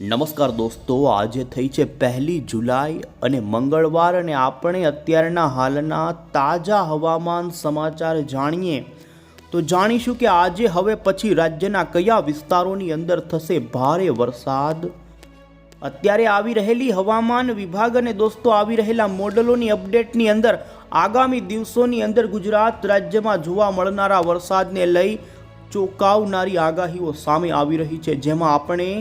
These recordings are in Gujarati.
નમસ્કાર દોસ્તો, આજે થઈ છે પહેલી જુલાઈ અને મંગળવાર અને આપણે અત્યારના હાલના તાજા હવામાન સમાચાર જાણીએ. તો જાણીશું કે આજે હવે પછી રાજ્યના કયા વિસ્તારોની અંદર થશે ભારે વરસાદ? અત્યારે આવી રહેલી હવામાન વિભાગ અને દોસ્તો, આવી રહેલા મોડલોની અપડેટની અંદર આગામી દિવસોની અંદર ગુજરાત રાજ્યમાં જોવા મળનારા વરસાદને લઈ ચોંકાવનારી આગાહીઓ સામે આવી રહી છે, જેમાં આપણે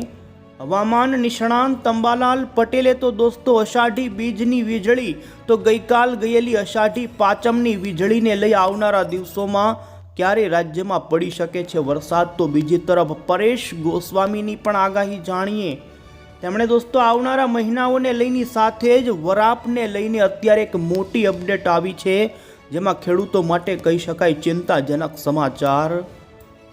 હવામાન નિષ્ણાંત તંબાલાલ પટેલે તો દોસ્તો અષાઢી બીજની વીજળી, તો ગઈકાલ ગયેલી અષાઢી પાંચમની વીજળીને લઈ આવનારા દિવસોમાં ક્યારે રાજ્યમાં પડી શકે છે વરસાદ? તો બીજી તરફ પરેશ ગોસ્વામીની પણ આગાહી જાણીએ. તેમણે દોસ્તો આવનારા મહિનાઓને લઈને સાથે જ વરાપને લઈને અત્યારે એક મોટી અપડેટ આવી છે, જેમાં ખેડૂતો માટે કહી શકાય ચિંતાજનક સમાચાર.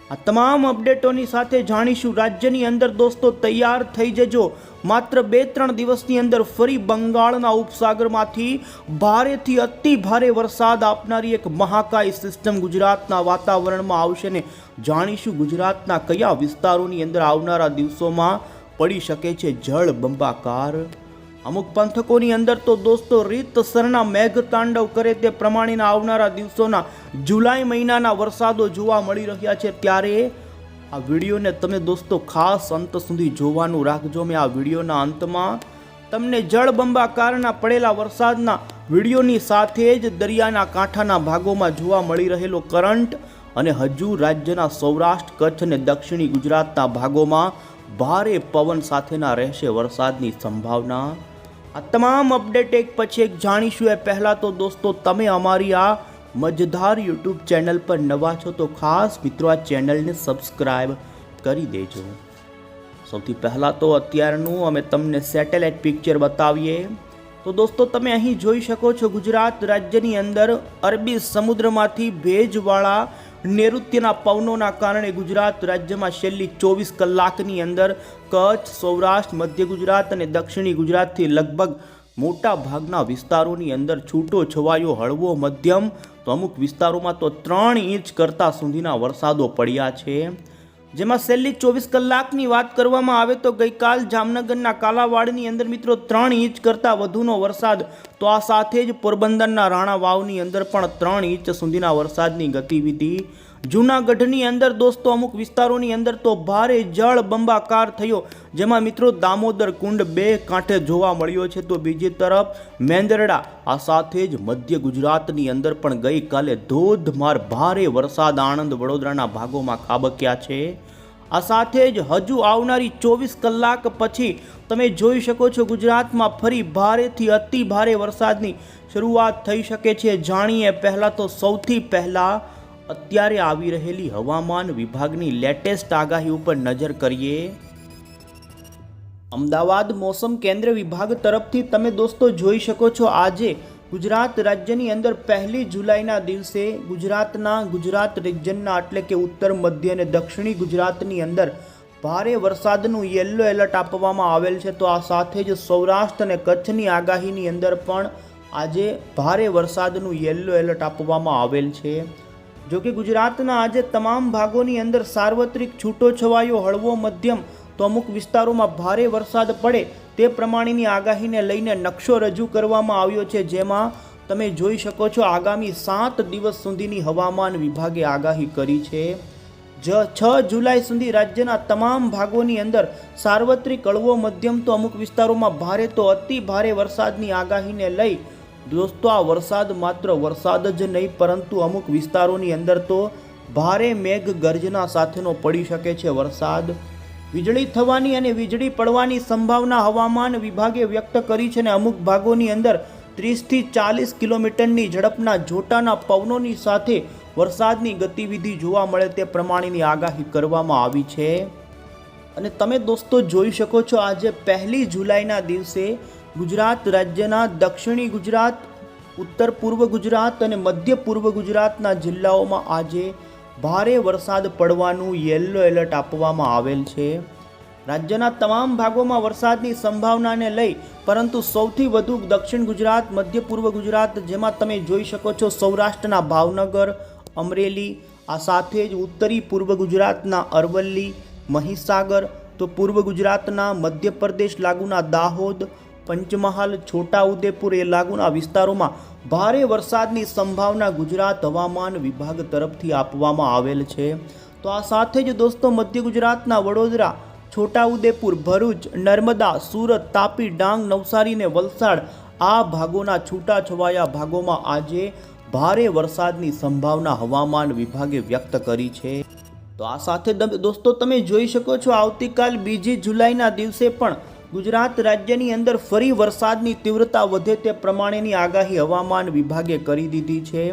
આ તમામ અપડેટોની સાથે જાણીશું રાજ્યની અંદર દોસ્તો તૈયાર થઈ જજો. માત્ર બે ત્રણ દિવસની અંદર ફરી બંગાળના ઉપસાગરમાંથી ભારેથી અતિ ભારે વરસાદ આપનારી એક મહાકાય સિસ્ટમ ગુજરાતના વાતાવરણમાં આવશે ને જાણીશું ગુજરાતના કયા વિસ્તારોની અંદર આવનારા દિવસોમાં પડી શકે છે જળ બંબાકાર અમુક પંથકોની અંદર તો દોસ્તો રીતસરના મેઘ તાંડવ કરે તે પ્રમાણેના આવનારા દિવસોના જુલાઈ મહિનાના વરસાદો જોવા મળી રહ્યા છે. ત્યારે આ વિડીયોને તમે દોસ્તો ખાસ અંત સુધી જોવાનું રાખજો. મેં આ વિડીયોના અંતમાં તમને જળબંબાકારના પડેલા વરસાદના વિડીયોની સાથે જ દરિયાના કાંઠાના ભાગોમાં જોવા મળી રહેલો કરંટ અને હજુ રાજ્યના સૌરાષ્ટ્ર, કચ્છ અને દક્ષિણી ગુજરાતના ભાગોમાં ભારે પવન સાથેના રહેશે વરસાદની સંભાવના. આ તમામ અપડેટ એક પછી એક જાણીશું એ પહેલાં તો દોસ્તો તમે અમારી આ મજધાર યુટ્યુબ ચેનલ પર નવા છો તો ખાસ મિત્રો આ ચેનલને સબસ્ક્રાઈબ કરી દેજો. સૌથી પહેલાં તો અત્યારનું અમે તમને સેટેલાઇટ પિક્ચર બતાવીએ. તો દોસ્તો તમે અહીં જોઈ શકો છો ગુજરાત રાજ્યની અંદર અરબી સમુદ્રમાંથી ભેજવાળા નૈઋત્યના પવનોના કારણે ગુજરાત રાજ્યમાં છેલ્લી ચોવીસ કલાકની અંદર કચ્છ, સૌરાષ્ટ્ર, મધ્ય ગુજરાત અને દક્ષિણી ગુજરાતથી લગભગ મોટા ભાગના વિસ્તારોની અંદર છૂટો છવાયો, હળવો મધ્યમ. તો અમુક વિસ્તારોમાં તો ત્રણ ઇંચ કરતાં સુધીના વરસાદો પડ્યા છે. જેમાં છેલ્લી ચોવીસ કલાકની વાત કરવામાં આવે તો ગઈકાલ જામનગરના કાલાવાડની અંદર મિત્રો ત્રણ ઇંચ કરતાં વધુનો વરસાદ. તો આ સાથે જ પોરબંદરના રાણા વાવની અંદર પણ ત્રણ ઇંચ સુધીના વરસાદની ગતિવિધિ જૂનાગઢની અંદર દોસ્તો, અમુક વિસ્તારોની અંદર તો ભારે જળ બંબાકાર થયો. જેમાં મિત્રો દામોદર કુંડ બે કાંઠે જોવા મળ્યો છે. તો બીજી તરફ મેંદરડા, આ સાથે જ મધ્ય ગુજરાતની અંદર પણ ગઈકાલે ધોધમાર ભારે વરસાદ આણંદ વડોદરાના ભાગોમાં ખાબક્યા છે. આ સાથે જ હજુ આવનારી ચોવીસ કલાક પછી તમે જોઈ શકો છો ગુજરાતમાં ફરી ભારેથી અતિ ભારે વરસાદની શરૂઆત થઈ શકે છે. જાણીએ પહેલાં તો સૌથી પહેલાં અત્યારે આવી રહેલી હવામાન વિભાગની લેટેસ્ટ આગાહી ઉપર નજર કરીએ. અમદાવાદ મોસમ કેન્દ્ર વિભાગ તરફથી તમે દોસ્તો જોઈ શકો છો, આજે ગુજરાત રાજ્યની અંદર પહેલી જુલાઈના દિવસે ગુજરાતના ગુજરાત રિજનના એટલે કે ઉત્તર, મધ્ય અને દક્ષિણી ગુજરાતની અંદર ભારે વરસાદનું યલો એલર્ટ આપવામાં આવેલ છે. તો આ સાથે જ સૌરાષ્ટ્ર અને કચ્છની આગાહીની અંદર પણ આજે ભારે વરસાદનું યલો એલર્ટ આપવામાં આવેલ છે. જો કે ગુજરાતના આજે તમામ ભાગોની અંદર સાર્વત્રિક છૂટો છવાયો હળવો મધ્યમ તો અમુક વિસ્તારોમાં ભારે વરસાદ પડે તે પ્રમાણેની આગાહીને લઈને નકશો રજૂ કરવામાં આવ્યો છે, જેમાં તમે જોઈ શકો છો આગામી સાત દિવસ સુધીની હવામાન વિભાગે આગાહી કરી છે. જ છ જુલાઈ સુધી રાજ્યના તમામ ભાગોની અંદર સાર્વત્રિક હળવો મધ્યમ તો અમુક વિસ્તારોમાં ભારે તો અતિ ભારે વરસાદની આગાહીને લઈ દોસ્તો, આ વરસાદ માત્ર વરસાદ જ નહીં, પરંતુ અમુક વિસ્તારોની અંદર તો ભારે મેઘ ગર્જના સાથેનો પડી શકે છે વરસાદ. વીજળી થવાની અને વીજળી પડવાની સંભાવના હવામાન વિભાગે વ્યક્ત કરી છે અને અમુક ભાગોની અંદર ત્રીસથી ચાલીસ કિલોમીટરની ઝડપના જોટાના પવનોની સાથે વરસાદની ગતિવિધિ જોવા મળે તે પ્રમાણેની આગાહી કરવામાં આવી છે. અને તમે દોસ્તો જોઈ શકો છો, આજે પહેલી જુલાઈના દિવસે ગુજરાત રાજ્યના દક્ષિણી ગુજરાત, ઉત્તર પૂર્વ ગુજરાત અને મધ્ય પૂર્વ ગુજરાતના જિલ્લાઓમાં આજે ભારે વરસાદ પડવાનું યેલો એલર્ટ આપવામાં આવેલ છે. રાજ્યના તમામ ભાગોમાં વરસાદની સંભાવનાને લઈ, પરંતુ સૌથી વધુ દક્ષિણ ગુજરાત, મધ્ય પૂર્વ ગુજરાત, જેમાં તમે જોઈ શકો છો સૌરાષ્ટ્રના ભાવનગર, અમરેલી, આ સાથે જ ઉત્તરી પૂર્વ ગુજરાતના અરવલ્લી, મહીસાગર, તો પૂર્વ ગુજરાતના મધ્યપ્રદેશ લાગુના દાહોદ પંચમહાલ, છોટાઉદેપુર એ લાગુના વિસ્તારોમાં ભારે વરસાદની સંભાવના ગુજરાત હવામાન વિભાગ તરફથી આપવામાં આવેલ છે. તો આ સાથે જ દોસ્તો, મધ્ય ગુજરાતના વડોદરા, છોટાઉદેપુર, ભરૂચ, નર્મદા, સુરત, તાપી, ડાંગ, નવસારી ને વલસાડ આ ભાગોના છૂટાછવાયા ભાગોમાં આજે ભારે વરસાદની સંભાવના હવામાન વિભાગે વ્યક્ત કરી છે. તો આ સાથે દોસ્તો, તમે જોઈ શકો છો આવતીકાલ બીજી જુલાઈના દિવસે પણ ગુજરાત રાજ્યની અંદર ફરી વરસાદની તીવ્રતા વધે તે પ્રમાણેની આગાહી હવામાન વિભાગે કરી દીધી છે.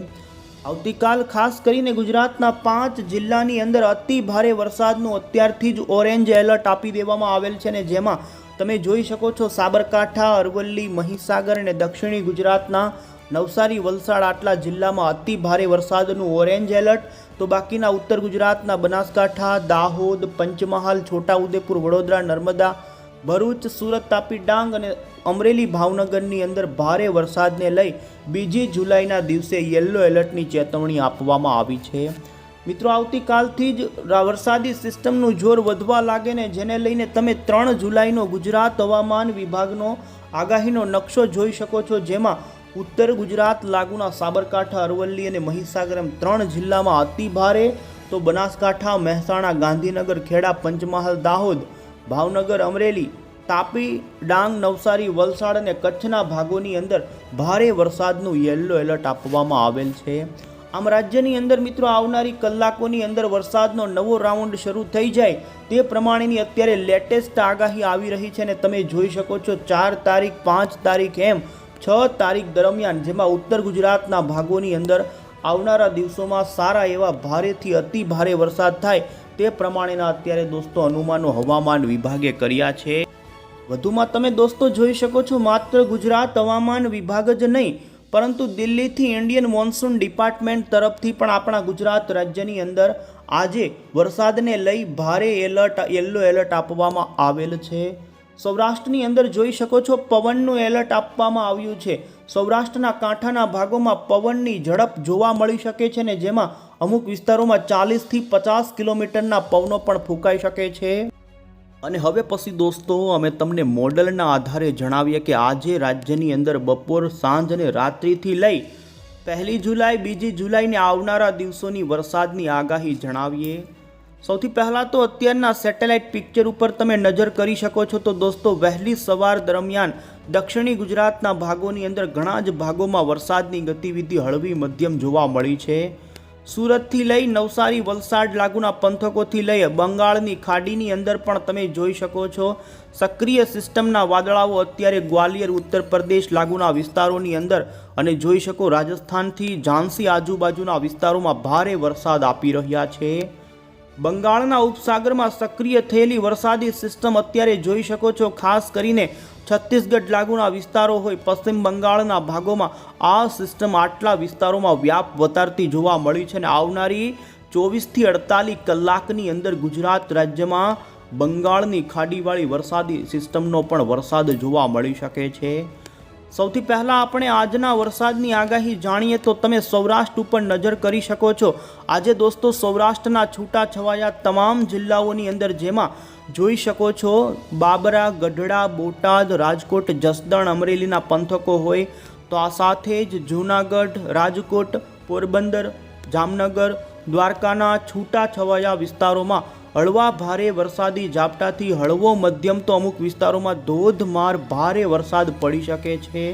આવતીકાલ ખાસ કરીને ગુજરાતના પાંચ જિલ્લાની અંદર અતિ ભારે વરસાદનું અત્યારથી જ ઓરેન્જ એલર્ટ આપી દેવામાં આવેલ છે ને જેમાં તમે જોઈ શકો છો સાબરકાંઠા, અરવલ્લી, મહીસાગર અને દક્ષિણી ગુજરાતના નવસારી, વલસાડ આટલા જિલ્લામાં અતિ ભારે વરસાદનું ઓરેન્જ એલર્ટ. તો બાકીના ઉત્તર ગુજરાતના બનાસકાંઠા, દાહોદ, પંચમહાલ, છોટાઉદેપુર, વડોદરા, નર્મદા ભરૂચ, સુરત તાપી ડાંગ અને અમરેલી ભાવનગરની અંદર ભારે વરસાદને લઈ બીજી જુલાઈના દિવસે યલો એલર્ટની ચેતવણી આપવામાં આવી છે. મિત્રો, આવતીકાલથી જ વરસાદી સિસ્ટમનું જોર વધવા લાગે ને જેને લઈને તમે ત્રણ જુલાઈનો ગુજરાત હવામાન વિભાગનો આગાહીનો નકશો જોઈ શકો છો, જેમાં ઉત્તર ગુજરાત, લાગુના સાબરકાંઠા, અરવલ્લી અને મહીસાગર એમ ત્રણ જિલ્લામાં અતિ ભારે તો બનાસકાંઠા, મહેસાણા, ગાંધીનગર, ખેડા, પંચમહાલ, દાહોદ ભાવનગર, અમરેલી, તાપી, ડાંગ, નવસારી, વલસાડ અને કચ્છના ભાગોની અંદર ભારે વરસાદનું યલો એલર્ટ આપવામાં આવેલ છે. આમ રાજ્યની અંદર મિત્રો આવનારી કલાકોની અંદર વરસાદનો નવો રાઉન્ડ શરૂ થઈ જાય તે પ્રમાણેની અત્યારે લેટેસ્ટ આગાહી આવી રહી છે અને તમે જોઈ શકો છો ચાર તારીખ, પાંચ તારીખ એમ છ તારીખ દરમિયાન જેમાં ઉત્તર ગુજરાતના ભાગોની અંદર આવનારા દિવસોમાં સારા એવા ભારેથી અતિ ભારે વરસાદ થાય તે પ્રમાણેના અત્યારે દોસ્તો અનુમાનો હવામાન વિભાગે કર્યા છે. વધુમાં તમે દોસ્તો જોઈ શકો છો, માત્ર ગુજરાત હવામાન વિભાગ જ નહીં, પરંતુ દિલ્હીથી ઇન્ડિયન મોન્સૂન ડિપાર્ટમેન્ટ તરફથી પણ આપણા ગુજરાત રાજ્યની અંદર આજે વરસાદને લઈ ભારે એલર્ટ, યલો એલર્ટ આપવામાં આવેલ છે. સૌરાષ્ટ્રની અંદર જોઈ શકો છો પવનનું એલર્ટ આપવામાં આવ્યું છે. સૌરાષ્ટ્રના કાંઠાના ભાગોમાં પવનની ઝડપ જોવા મળી શકે છે ને જેમાં અમુક વિસ્તારોમાં ચાલીસથી પચાસ કિલોમીટરના પવનો પણ ફૂંકાઈ શકે છે. અને હવે પછી દોસ્તો, અમે તમને મોડલના આધારે જણાવીએ કે આજે રાજ્યની અંદર બપોર સાંજ અને રાત્રિથી લઈ પહેલી જુલાઈ, બીજી જુલાઈને આવનારા દિવસોની વરસાદની આગાહી જણાવીએ. સૌથી પહેલાં તો અત્યારના સેટેલાઇટ પિક્ચર ઉપર તમે નજર કરી શકો છો તો દોસ્તો, વહેલી સવાર દરમિયાન દક્ષિણી ગુજરાતના ભાગોની અંદર ઘણા જ ભાગોમાં વરસાદની ગતિવિધિ હળવી મધ્યમ જોવા મળી છે. સુરતથી લઈ નવસારી, વલસાડ લાગુના પંથકોથી લઈ બંગાળની ખાડીની અંદર પણ તમે જોઈ શકો છો. સક્રિય સિસ્ટમના વાદળાઓ અત્યારે ગ્વાલિયર ઉત્તર પ્રદેશ લાગુના વિસ્તારોની અંદર અને જોઈ શકો રાજસ્થાનથી ઝાંસી આજુબાજુના વિસ્તારોમાં ભારે વરસાદ આપી રહ્યા છે. બંગાળના ઉપસાગરમાં સક્રિય થયેલી વરસાદી સિસ્ટમ અત્યારે જોઈ શકો છો, ખાસ કરીને છત્તીસગઢ લાગુના વિસ્તારો હોય, પશ્ચિમ બંગાળના ભાગોમાં આ સિસ્ટમ આટલા વિસ્તારોમાં વ્યાપ વધારતી જોવા મળી છે અને આવનારી ચોવીસથી અડતાલીસ કલાકની અંદર ગુજરાત રાજ્યમાં બંગાળની ખાડીવાળી વરસાદી સિસ્ટમનો પણ વરસાદ જોવા મળી શકે છે. સૌથી પહેલાં આપણે આજના વરસાદની આગાહી જાણીએ તો તમે સૌરાષ્ટ્ર ઉપર નજર કરી શકો છો. આજે દોસ્તો સૌરાષ્ટ્રના છૂટા છવાયા તમામ જિલ્લાઓની અંદર જેમાં જોઈ શકો છો બાબરા, ગઢડા, બોટાદ, રાજકોટ, જસદણ, અમરેલીના પંથકો હોય તો આ સાથે જ જૂનાગઢ, રાજકોટ, પોરબંદર, જામનગર, દ્વારકાના છૂટા છવાયા વિસ્તારોમાં હળવા ભારે વરસાદી ઝાપટાથી હળવો મધ્યમ તો અમુક વિસ્તારોમાં ધોધમાર ભારે વરસાદ પડી શકે છે.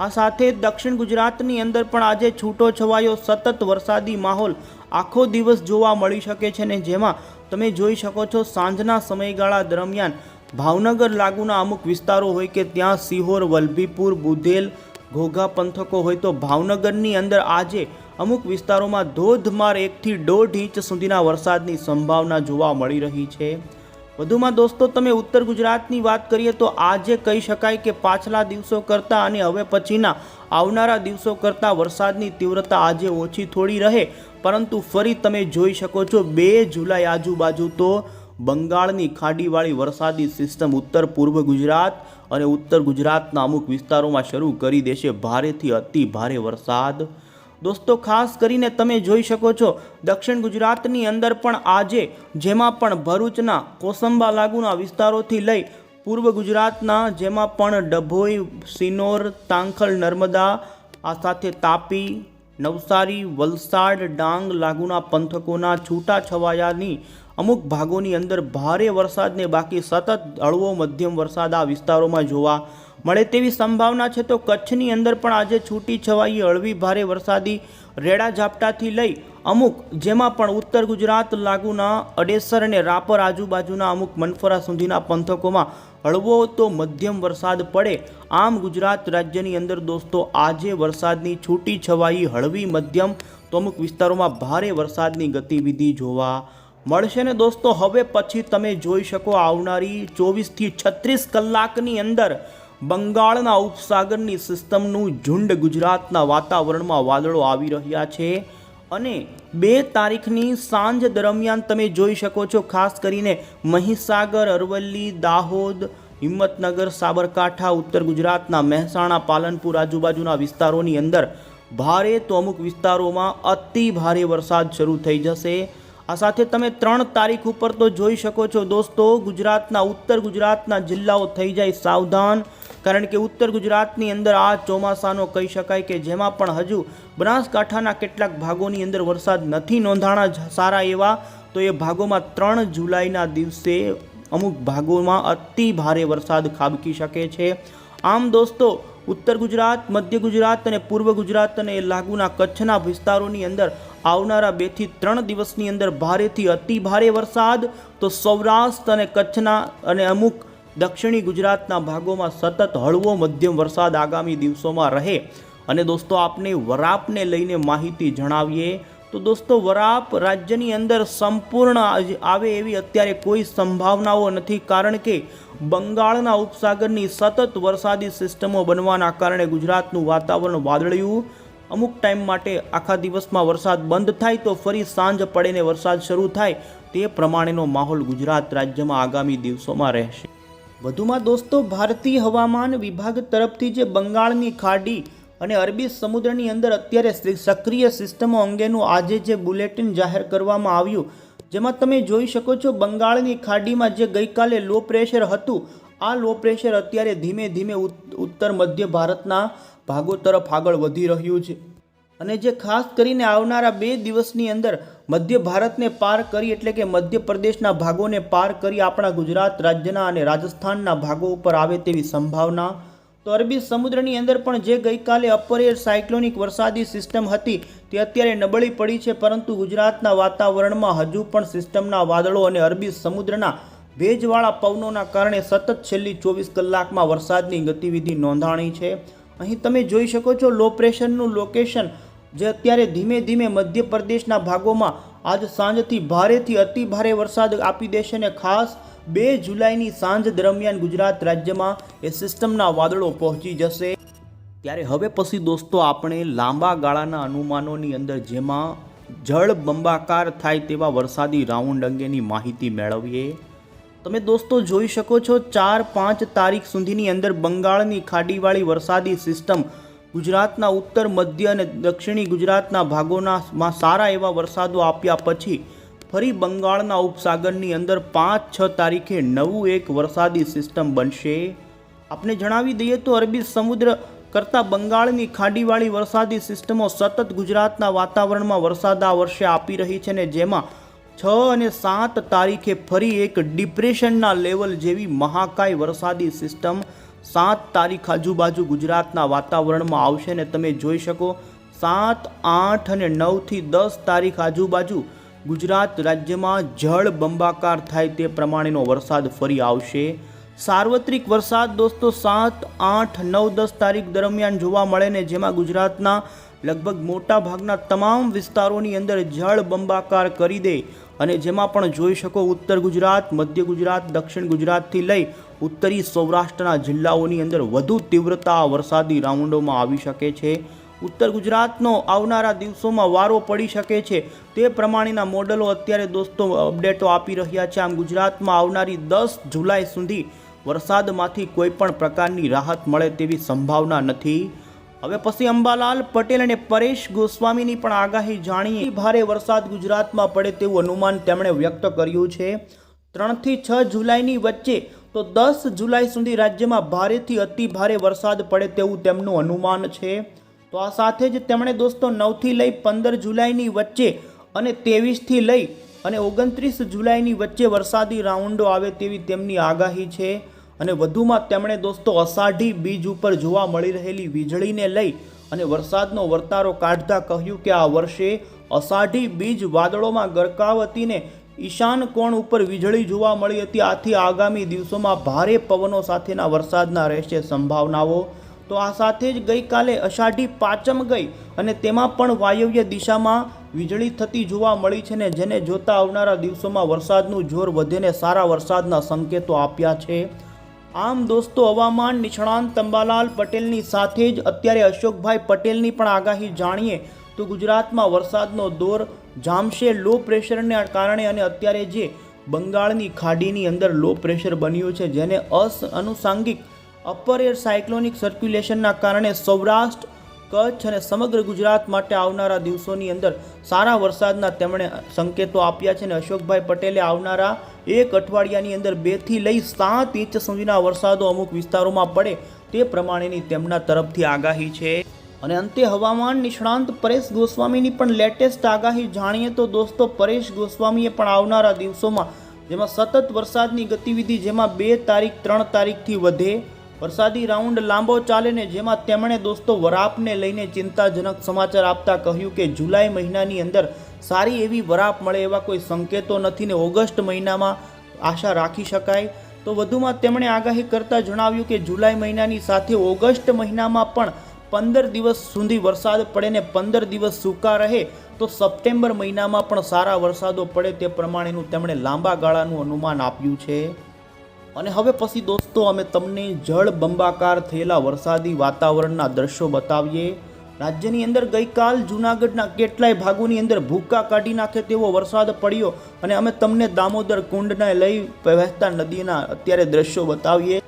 આ સાથે દક્ષિણ ગુજરાતની અંદર પણ આજે છૂટો છવાયો સતત વરસાદી માહોલ આખો દિવસ જોવા મળી શકે છે ને જેમાં તમે જોઈ શકો છો સાંજના સમયગાળા દરમિયાન ભાવનગર લાગુના અમુક વિસ્તારો હોય કે ત્યાં સિહોર, વલભીપુર, બુધેલ, ઘોઘા પંથકો હોય તો ભાવનગરની અંદર આજે અમુક વિસ્તારોમાં ધોધમાર એકથી દોઢ ઇંચ સુધીના વરસાદની સંભાવના જોવા મળી રહી છે. વધુમાં દોસ્તો, તમે ઉત્તર ગુજરાતની વાત કરીએ તો આજે કહી શકાય કે પાછલા દિવસો કરતાં અને હવે પછીના આવનારા દિવસો કરતાં વરસાદની તીવ્રતા આજે ઓછી થોડી રહે. પરંતુ ફરી તમે જોઈ શકો છો, બે જુલાઈ આજુબાજુ તો બંગાળની ખાડીવાળી વરસાદી સિસ્ટમ ઉત્તર પૂર્વ ગુજરાત અને ઉત્તર ગુજરાતના અમુક વિસ્તારોમાં શરૂ કરી દેશે. ભારેથી અતિ ભારે વરસાદ. દોસ્તો, ખાસ કરીને તમે જોઈ શકો છો, દક્ષિણ ગુજરાતની અંદર પણ આજે જેમાં પણ ભરૂચના કોસંબા લાગુના વિસ્તારોથી લઈ પૂર્વ ગુજરાતના જેમાં પણ ડભોઈ, સિનોર, તાંખલ, નર્મદા, આ સાથે તાપી, નવસારી, વલસાડ, ડાંગ લાગુના પંથકોના છૂટાછવાયાની અમુક ભાગોની અંદર ભારે વરસાદને બાકી સતત હળવો મધ્યમ વરસાદ આ વિસ્તારોમાં જોવા મળે તેવી સંભાવના છે તો કચ્છની અંદર પણ આજે છૂટી છવાઈ હળવી ભારે વરસાદી રેડા ઝાપટાથી લઈ અમુક જેમાં પણ ઉત્તર ગુજરાત લાગુના અડેસર અને રાપર આજુબાજુના અમુક મનફરા સુધીના પંથકોમાં હળવો તો મધ્યમ વરસાદ પડે. આમ ગુજરાત રાજ્યની અંદર દોસ્તો, આજે વરસાદની છૂટી છવાઈ હળવી મધ્યમ તો અમુક વિસ્તારોમાં ભારે વરસાદની ગતિવિધિ જોવા મળશે ને દોસ્તો, હવે પછી તમે જોઈ શકો આવનારી ચોવીસથી છત્રીસ કલાકની અંદર બંગાળના ઉપસાગરની સિસ્ટમનું ઝુંડ ગુજરાતના વાતાવરણમાં વાદળો આવી રહ્યા છે અને બે તારીખની સાંજ દરમિયાન તમે જોઈ શકો છો, ખાસ કરીને મહીસાગર, અરવલ્લી, દાહોદ, હિંમતનગર, સાબરકાંઠા, ઉત્તર ગુજરાતના મહેસાણા, પાલનપુર આજુબાજુના વિસ્તારોની અંદર ભારે તો અમુક વિસ્તારોમાં અતિ ભારે વરસાદ શરૂ થઈ જશે. આ સાથે તમે ત્રણ તારીખ ઉપર તો જોઈ શકો છો દોસ્તો, ગુજરાતના, ઉત્તર ગુજરાતના જિલ્લાઓ થઈ જાય સાવધાન. કારણ કે ઉત્તર ગુજરાતની અંદર આ ચોમાસાનો કહી શકાય કે જેમાં પણ હજુ બનાસકાંઠાના કેટલાક ભાગોની અંદર વરસાદ નથી નોંધાણા સારા એવા, તો એ ભાગોમાં ત્રણ જુલાઈના દિવસે અમુક ભાગોમાં અતિ ભારે વરસાદ ખાબકી શકે છે. આમ દોસ્તો, ઉત્તર ગુજરાત, મધ્ય ગુજરાત અને પૂર્વ ગુજરાત અને લાગુના કચ્છના વિસ્તારોની અંદર આવનારા બેથી ત્રણ દિવસની અંદર ભારેથી અતિ ભારે વરસાદ, તો સૌરાષ્ટ્ર અને કચ્છના અને અમુક દક્ષિણી ગુજરાતના ભાગોમાં સતત હળવો મધ્યમ વરસાદ આગામી દિવસોમાં રહે. અને દોસ્તો, આપને વરાપને લઈને માહિતી જણાવીએ તો દોસ્તો, વરાપ રાજ્યની અંદર સંપૂર્ણ આવે એવી અત્યારે કોઈ સંભાવનાઓ નથી. કારણ કે બંગાળના ઉપસાગરની સતત વરસાદી સિસ્ટમો બનવાના કારણે ગુજરાતનું વાતાવરણ વાદળિયું. અમુક ટાઈમ માટે આખા દિવસમાં વરસાદ બંધ થાય તો ફરી સાંજ પડે ને વરસાદ શરૂ થાય તે પ્રમાણેનો માહોલ ગુજરાત રાજ્યમાં આગામી દિવસોમાં રહેશે. વધુમાં દોસ્તો, ભારતીય હવામાન વિભાગ તરફથી જે બંગાળની ખાડી અને અરબી સમુદ્રની અંદર અત્યારે સક્રિય સિસ્ટમો અંગેનું આજે જે બુલેટિન જાહેર કરવામાં આવ્યું, જેમાં તમે જોઈ શકો છો બંગાળની ખાડીમાં જે ગઈકાલે લો પ્રેશર હતું, આ લો પ્રેશર અત્યારે ધીમે ધીમે ઉત- ઉત્તર મધ્ય ભારતના ભાગો તરફ આગળ વધી રહ્યું છે. અને જે ખાસ કરીને આવનારા બે દિવસની અંદર મધ્ય ભારતને પાર કરી એટલે કે મધ્ય પ્રદેશના ભાગોને પાર કરી આપણા ગુજરાત રાજ્યના અને રાજસ્થાનના ભાગો ઉપર આવે તેવી સંભાવના. તો અરબી સમુદ્રની અંદર પણ જે ગઈકાલે અપર એર સાયક્લોનિક વરસાદી સિસ્ટમ હતી, તે અત્યારે નબળી પડી છે, પરંતુ ગુજરાતના વાતાવરણમાં હજુ પણ સિસ્ટમના વાદળો અને અરબી સમુદ્રના ભેજવાળા પવનોના કારણે સતત છેલ્લી ચોવીસ કલાકમાં વરસાદની ગતિવિધિ નોંધાણી છે. અહીં તમે જોઈ શકો છો લો પ્રેશરનું લોકેશન જે અત્યારે ધીમે ધીમે મધ્ય પ્રદેશના ભાગોમાં આજ સાંજથી ભારેથી અતિ ભારે વરસાદ આપી દેશે અને ખાસ બે જુલાઈની સાંજ દરમિયાન ગુજરાત રાજ્યમાં એ સિસ્ટમના વાદળો પહોંચી જશે. ત્યારે હવે પછી દોસ્તો આપણે લાંબા ગાળાના અનુમાનોની અંદર જેમાં જળ બંબાકાર થાય તેવા વરસાદી રાઉન્ડ અંગેની માહિતી મેળવીએ. તમે દોસ્તો જોઈ શકો છો, ચાર પાંચ તારીખ સુધીની અંદર બંગાળની ખાડીવાળી વરસાદી સિસ્ટમ ગુજરાતના ઉત્તર, મધ્ય અને દક્ષિણી ગુજરાતના ભાગોનામાં સારા એવા વરસાદો આપ્યા પછી ફરી બંગાળના ઉપસાગરની અંદર પાંચ, છ તારીખે નવું એક વરસાદી સિસ્ટમ બનશે. આપને જણાવી દઈએ તો અરબી સમુદ્ર કરતાં બંગાળની ખાડીવાળી વરસાદી સિસ્ટમો સતત ગુજરાતના વાતાવરણમાં વરસાદ આ વર્ષે આપી રહી છે ને જેમાં છ અને સાત તારીખે ફરી એક ડિપ્રેશનના લેવલ જેવી મહાકાય વરસાદી સિસ્ટમ સાત તારીખ આજુબાજુ ગુજરાતના વાતાવરણમાં આવશે ને તમે જોઈ શકો. સાત, આઠ અને નવથી દસ તારીખ આજુબાજુ ગુજરાત રાજ્યમાં જળ બંબાકાર થાય તે પ્રમાણેનો વરસાદ ફરી આવશે. સાર્વત્રિક વરસાદ દોસ્તો સાત, આઠ, નવ, દસ તારીખ દરમિયાન જોવા મળે ને જેમાં ગુજરાતના લગભગ મોટા ભાગના તમામ વિસ્તારોની અંદર જળ બંબાકાર કરી દે. અને જેમાં પણ જોઈ શકો ઉત્તર ગુજરાત, મધ્ય ગુજરાત, દક્ષિણ ગુજરાતથી લઈ ઉત્તરી સૌરાષ્ટ્રના જિલ્લાઓની અંદર વધુ તીવ્રતા વરસાદી રાઉન્ડોમાં આવી શકે છે. ઉત્તર ગુજરાતનો આવનારા દિવસોમાં વારો પડી શકે છે. તે પ્રમાણેના મોડલો અત્યારે દોસ્તો અપડેટો આપી રહ્યા છે. આમ ગુજરાતમાં આવનારી દસ જુલાઈ સુધી વરસાદમાંથી કોઈ પણ પ્રકારની રાહત મળે તેવી સંભાવના નથી. હવે પછી અંબાલાલ પટેલ અને પરેશ ગોસ્વામીની પણ આગાહી જાણીએ. ભારે વરસાદ ગુજરાતમાં પડે તેવું અનુમાન તેમણે વ્યક્ત કર્યું છે. ત્રણથી છ જુલાઈની વચ્ચે તો દસ જુલાઈ સુધી રાજ્યમાં ભારેથી અતિ ભારે વરસાદ પડે તેવું તેમનું અનુમાન છે. તો આ સાથે જ તેમણે દોસ્તો નવથી લઈ પંદર જુલાઈની વચ્ચે અને ત્રેવીસથી લઈ અને ઓગણત્રીસ જુલાઈની વચ્ચે વરસાદી રાઉન્ડો આવે તેવી તેમની આગાહી છે. અને વધુમાં તેમણે દોસ્તો અષાઢી બીજ ઉપર જોવા મળી રહેલી વીજળીને લઈ અને વરસાદનો વર્તારો કાઢતા કહ્યું કે આ વર્ષે અષાઢી બીજ વાદળોમાં ગરકાવતીને ઈશાન કોણ ઉપર વીજળી જોવા મળી હતી? આથી આગામી દિવસોમાં ભારે પવનો સાથેના વરસાદના રહેશે સંભાવનાઓ. તો આ સાથે જ ગઈકાલે અષાઢી પાંચમ ગઈ અને તેમાં પણ વાયવ્ય દિશામાં વીજળી થતી જોવા મળી છે ને જેને જોતા આવનારા દિવસોમાં વરસાદનું જોર વધીને સારા વરસાદના સંકેતો આપ્યા છે. આમ દોસ્તો, હવામાન નિષ્ણાંત તંબાલાલ પટેલની સાથે જ અત્યારે અશોકભાઈ પટેલની પણ આગાહી જાણીએ તો ગુજરાતમાં વરસાદનો દોર જામશે. લો પ્રેશરને કારણે અને અત્યારે જે બંગાળની ખાડીની અંદર લો પ્રેશર બન્યું છે, જેને અસ અનુસાંગિક અપર એર સાયક્લોનિક સર્ક્યુલેશનના કારણે સૌરાષ્ટ્ર કચ્છ અને સમગ્ર ગુજરાત માટે આવનારા દિવસોની અંદર સારા વરસાદના તેમણે સંકેતો આપ્યા છે અને અશોકભાઈ પટેલે આવનારા એક અઠવાડિયાની અંદર બેથી લઈ સાત ઇંચ સુધીના વરસાદો અમુક વિસ્તારોમાં પડે તે પ્રમાણેની તેમના તરફથી આગાહી છે. અને અંતે હવામાન નિષ્ણાંત પરેશ ગોસ્વામીની પણ લેટેસ્ટ આગાહી જાણીએ તો દોસ્તો પરેશ ગોસ્વામીએ પણ આવનારા દિવસોમાં જેમાં સતત વરસાદની ગતિવિધિ જેમાં બે તારીખ, ત્રણ તારીખથી વધે વરસાદી રાઉન્ડ લાંબો ચાલે ને જેમાં તેમણે દોસ્તો વરાપને લઈને ચિંતાજનક સમાચાર આપતા કહ્યું કે જુલાઈ મહિનાની અંદર સારી એવી વરાપ મળે એવા કોઈ સંકેતો નથી ને ઓગસ્ટ મહિનામાં આશા રાખી શકાય. તો વધુમાં તેમણે આગાહી કરતાં જણાવ્યું કે જુલાઈ મહિનાની સાથે ઓગસ્ટ મહિનામાં પણ પંદર દિવસ સુધી વરસાદ પડે ને પંદર દિવસ સૂકા રહે, તો સપ્ટેમ્બર મહિનામાં પણ સારા વરસાદો પડે તે પ્રમાણેનું તેમણે લાંબા ગાળાનું અનુમાન આપ્યું છે. અને હવે પછી દોસ્તો અમે તમને જળ બંબાકાર થયેલા વરસાદી વાતાવરણના દ્રશ્યો બતાવીએ. રાજ્યની અંદર ગઈકાલ જૂનાગઢના કેટલાય ભાગોની અંદર ભૂક્કા કાઢી નાખે તેવો વરસાદ પડ્યો અને અમે તમને દામોદર કુંડને લઈ વહેતા નદીના અત્યારે દ્રશ્યો બતાવીએ.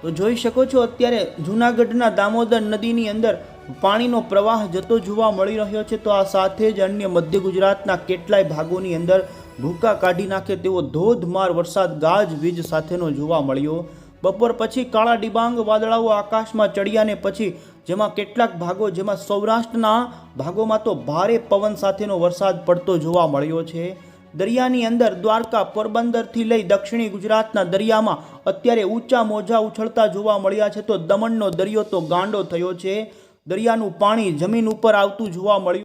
તો જોઈ શકો છો અત્યારે જૂનાગઢના દામોદર નદીની અંદર પાણીનો પ્રવાહ જતો જોવા મળી રહ્યો છે. તો આ સાથે જ અન્ય મધ્ય ગુજરાતના કેટલાય ભાગોની અંદર ભૂકા કાઢી નાખે તેવો ધોધમાર વરસાદ ગાજ વીજ સાથેનો જોવા મળ્યો. બપોર પછી કાળા ડિબાંગ વાદળાઓ આકાશમાં ચડ્યા ને પછી જેમાં કેટલાક ભાગો જેમાં સૌરાષ્ટ્રના ભાગોમાં તો ભારે પવન સાથેનો વરસાદ પડતો જોવા મળ્યો છે. દરિયાની અંદર દ્વારકા પોરબંદરથી લઈ દક્ષિણી ગુજરાતના દરિયામાં અત્યારે ઊંચા મોજા ઉછળતા જોવા મળ્યા છે તો દમણનો દરિયો તો ગાંડો થયો છે. દરિયાનું પાણી જમીન ઉપર આવતું જોવા મળ્યું.